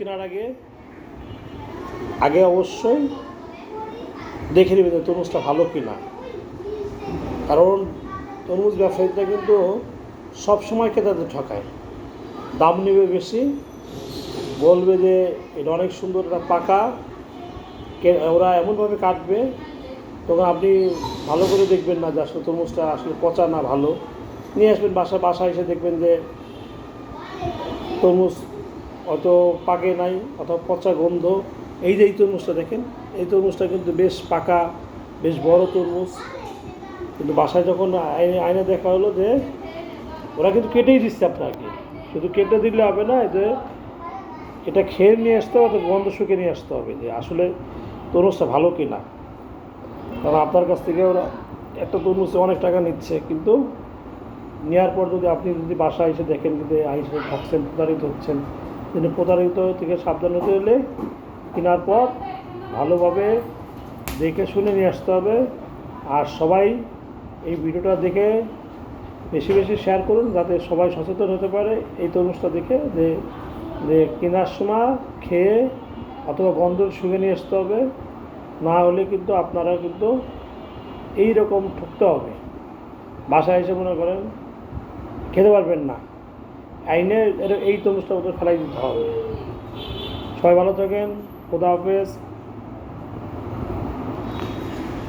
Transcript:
কেনার আগে আগে অবশ্যই দেখে নেবে যে তরমুজটা ভালো কিনা। কারণ তরমুজ ব্যবসায়ীরা কিন্তু সব সময় ক্রেতাদের ঠকায়। দাম নেবে বেশি, বলবে যে এটা অনেক সুন্দর, এটা পাকা ওরা এমনভাবে কাটবে, তখন আপনি ভালো করে দেখবেন না যে আসলে তরমুজটা আসলে পচা না ভালো। নিয়ে আসবেন বাসা বাসায় এসে দেখবেন যে তরমুজ অত পাকে নাই অথবা পচা গন্ধ। এই যে এই তরমুজটা দেখেন, এই তরমুজটা কিন্তু বেশ পাকা, বেশ বড় তরমুজ। কিন্তু বাসায় যখন আইনে আইনে দেখা হলো যে ওরা কিন্তু কেটেই দিচ্ছে আপনাকে। শুধু কেটে দিলে হবে না যে এটা খেয়ে নিয়ে আসতে হবে গন্ধ শুকে নিয়ে আসতে হবে যে আসলে তরমুজটা ভালো কি না কারণ আপনার কাছ থেকে ওরা একটা তরমুজে অনেক টাকা নিচ্ছে, কিন্তু নেওয়ার পর যদি আপনি যদি বাসায় এসে দেখেন যে আইসে থাকছেন, প্রতারিত হচ্ছেন কিন্তু প্রতারিত থেকে সাবধান হতে হলে কেনার পর ভালোভাবে দেখে শুনে নিয়ে আসতে হবে। আর সবাই এই ভিডিওটা দেখে বেশি বেশি শেয়ার করুন যাতে সবাই সচেতন হতে পারে এই তরমুজটা দেখে। যে যে কেনার সময় খেয়ে অথবা গন্ধ শুকে নিয়ে আসতে হবে। না হলে কিন্তু আপনারা কিন্তু এই রকম ঠুকতে হবে। বাসায় এসে মনে করেন খেতে পারবেন না। আইনে এই তরমুজটা ওদের ফেলাই দিতে হবে। সবাই ভালো থাকেন খোদা হাফেজ।